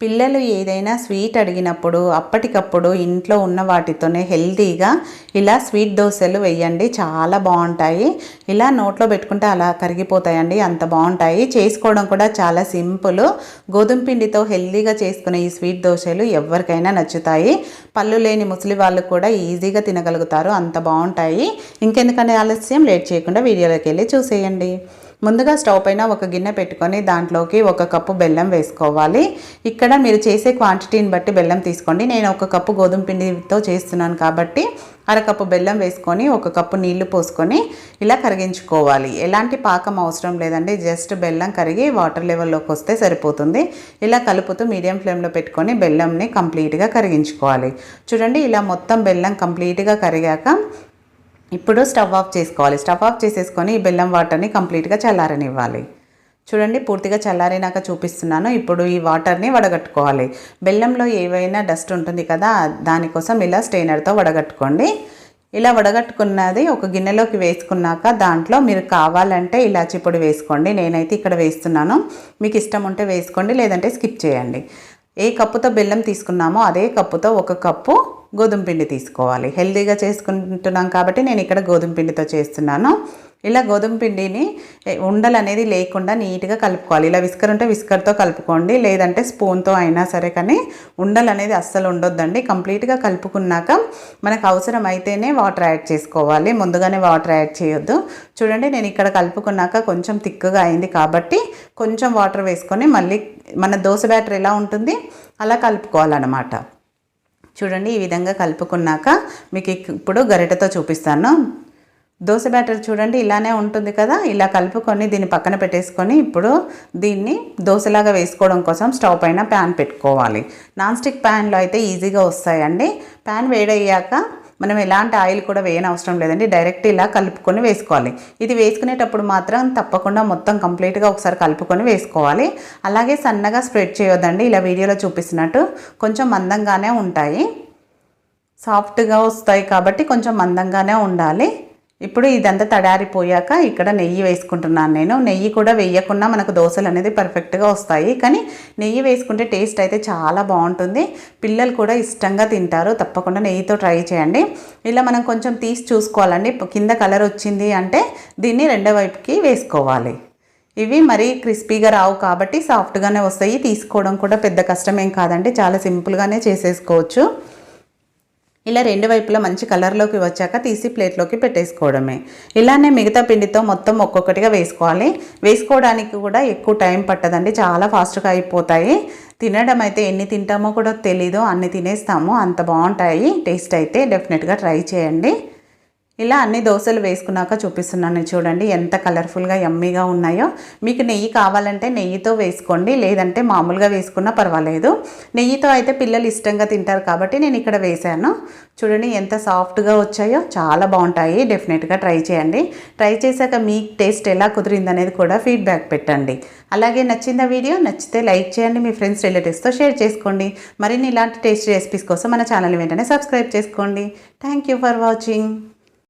పిల్లలు ఏదైనా స్వీట్ అడిగినప్పుడు అప్పటికప్పుడు ఇంట్లో ఉన్న వాటితోనే హెల్తీగా ఇలా స్వీట్ దోశలు వేయండి. చాలా బాగుంటాయి. ఇలా నోట్లో పెట్టుకుంటే అలా కరిగిపోతాయండి. అంత బాగుంటాయి. చేసుకోవడం కూడా చాలా సింపుల్. గోధుమ పిండితో హెల్తీగా చేసుకునే ఈ స్వీట్ దోశలు ఎవరికైనా నచ్చుతాయి. పళ్ళు లేని ముసలి వాళ్ళు కూడా ఈజీగా తినగలుగుతారు. అంత బాగుంటాయి. ఇంకెందుకనే ఆలస్యం? లేట్ చేయకుండా వీడియోలోకి వెళ్ళి చూసేయండి. ముందుగా స్టవ్ పైన ఒక గిన్నె పెట్టుకొని దాంట్లోకి ఒక కప్పు బెల్లం వేసుకోవాలి. ఇక్కడ మీరు చేసే క్వాంటిటీని బట్టి బెల్లం తీసుకోండి. నేను ఒక కప్పు గోధుమ పిండితో చేస్తున్నాను కాబట్టి అరకప్పు బెల్లం వేసుకొని ఒక కప్పు నీళ్ళు పోసుకొని ఇలా కరిగించుకోవాలి. ఎలాంటి పాకం అవసరం లేదండి. జస్ట్ బెల్లం కరిగి వాటర్ లెవెల్లోకి వస్తే సరిపోతుంది. ఇలా కలుపుతూ మీడియం ఫ్లేమ్లో పెట్టుకొని బెల్లంని కంప్లీట్గా కరిగించుకోవాలి. చూడండి ఇలా మొత్తం బెల్లం కంప్లీట్గా కరిగాక ఇప్పుడు స్టవ్ ఆఫ్ చేసుకోవాలి. స్టవ్ ఆఫ్ చేసేసుకొని ఈ బెల్లం వాటర్ని కంప్లీట్గా చల్లారనివ్వాలి. చూడండి పూర్తిగా చల్లారినాక చూపిస్తున్నాను. ఇప్పుడు ఈ వాటర్ని వడగట్టుకోవాలి. బెల్లంలో ఏవైనా డస్ట్ ఉంటుంది కదా దానికోసం ఇలా స్టెయినర్తో వడగట్టుకోండి. ఇలా వడగట్టుకున్నది ఒక గిన్నెలోకి వేసుకున్నాక దాంట్లో మీరు కావాలంటే ఇలాచి పొడి వేసుకోండి. నేనైతే ఇక్కడ వేస్తున్నాను. మీకు ఇష్టం ఉంటే వేసుకోండి లేదంటే స్కిప్ చేయండి. ఏ కప్పుతో బెల్లం తీసుకున్నామో అదే కప్పుతో ఒక కప్పు గోధుమ పిండి తీసుకోవాలి. హెల్దీగా చేసుకుంటున్నాం కాబట్టి నేను ఇక్కడ గోధుమ పిండితో చేస్తున్నాను. ఇలా గోధుమ పిండిని ఉండలు అనేది లేకుండా నీట్గా కలుపుకోవాలి. ఇలా విస్కర్ ఉంటే విస్కర్తో కలుపుకోండి. లేదంటే స్పూన్తో అయినా సరే కానీ ఉండలు అనేది అస్సలు ఉండొద్దండి. కంప్లీట్గా కలుపుకున్నాక మనకు అవసరం అయితేనే వాటర్ యాడ్ చేసుకోవాలి. ముందుగానే వాటర్ యాడ్ చేయొద్దు. చూడండి నేను ఇక్కడ కలుపుకున్నాక కొంచెం తిక్కుగా అయింది కాబట్టి కొంచెం వాటర్ వేసుకొని మళ్ళీ మన దోశ బ్యాటర్ ఎలా ఉంటుంది? అలా కలుపుకోవాలన్నమాట. చూడండి ఈ విధంగా కలుపుకున్నాక మీకు ఇప్పుడు గరిటతో చూపిస్తాను. దోశ బ్యాటర్ చూడండి ఇలానే ఉంటుంది కదా? ఇలా కలుపుకొని దీన్ని పక్కన పెట్టేసుకొని ఇప్పుడు దీన్ని దోశలాగా వేసుకోవడం కోసం స్టవ్ పైన ప్యాన్ పెట్టుకోవాలి. నాన్ స్టిక్ ప్యాన్లో అయితే ఈజీగా వస్తాయండి. ప్యాన్ వేడయ్యాక మనం ఎలాంటి ఆయిల్ కూడా వేయని అవసరం లేదండి. డైరెక్ట్ ఇలా కలుపుకొని వేసుకోవాలి. ఇది వేసుకునేటప్పుడు మాత్రం తప్పకుండా మొత్తం కంప్లీట్గా ఒకసారి కలుపుకొని వేసుకోవాలి. అలాగే సన్నగా స్ప్రెడ్ చేయొద్దండి. ఇలా వీడియోలో చూపిస్తున్నట్టు కొంచెం మందంగానే ఉంటాయి. సాఫ్ట్గా వస్తాయి కాబట్టి కొంచెం మందంగానే ఉండాలి. ఇప్పుడు ఇదంతా తడారిపోయాక ఇక్కడ నెయ్యి వేసుకుంటున్నాను నేను. నెయ్యి కూడా వేయకుండా మనకు దోశలు అనేది పర్ఫెక్ట్గా వస్తాయి. కానీ నెయ్యి వేసుకుంటే టేస్ట్ అయితే చాలా బాగుంటుంది. పిల్లలు కూడా ఇష్టంగా తింటారు. తప్పకుండా నెయ్యితో ట్రై చేయండి. ఇలా మనం కొంచెం తీసి చూసుకోవాలండి. కింద కలర్ వచ్చింది అంటే దీన్ని రెండో వైపుకి వేసుకోవాలి. ఇవి మరీ క్రిస్పీగా రావు కాబట్టి సాఫ్ట్గానే వస్తాయి. తీసుకోవడం కూడా పెద్ద కష్టమేం కాదండి. చాలా సింపుల్గానే చేసేసుకోవచ్చు. ఇలా రెండు వైపులా మంచి కలర్లోకి వచ్చాక తీసి ప్లేట్లోకి పెట్టేసుకోవడమే. ఇలానే మిగతా పిండితో మొత్తం ఒక్కొక్కటిగా వేసుకోవాలి. వేసుకోవడానికి కూడా ఎక్కువ టైం పట్టదండి. చాలా ఫాస్ట్గా అయిపోతాయి. తినడం అయితే ఎన్ని తింటామో కూడా తెలీదు. అన్ని తినేస్తాము. అంత బాగుంటాయి. టేస్ట్ అయితే డెఫినెట్గా ట్రై చేయండి. ఇలా అన్ని దోశలు వేసుకున్నాక చూపిస్తున్నాను. చూడండి ఎంత కలర్ఫుల్గా ఎమ్మీగా ఉన్నాయో. మీకు నెయ్యి కావాలంటే నెయ్యితో వేసుకోండి. లేదంటే మామూలుగా వేసుకున్నా పర్వాలేదు. నెయ్యితో అయితే పిల్లలు ఇష్టంగా తింటారు కాబట్టి నేను ఇక్కడ వేశాను. చూడండి ఎంత సాఫ్ట్గా వచ్చాయో. చాలా బాగుంటాయి. డెఫినెట్గా ట్రై చేయండి. ట్రై చేశాక మీ టేస్ట్ ఎలా కుదిరింది అనేది కూడా ఫీడ్బ్యాక్ పెట్టండి. అలాగే నచ్చిన వీడియో నచ్చితే లైక్ చేయండి. మీ ఫ్రెండ్స్ రిలేటివ్స్తో షేర్ చేసుకోండి. మరిన్ని ఇలాంటి టేస్ట్ రెసిపీస్ కోసం మన ఛానల్ వెంటనే సబ్స్క్రైబ్ చేసుకోండి. Thank you for watching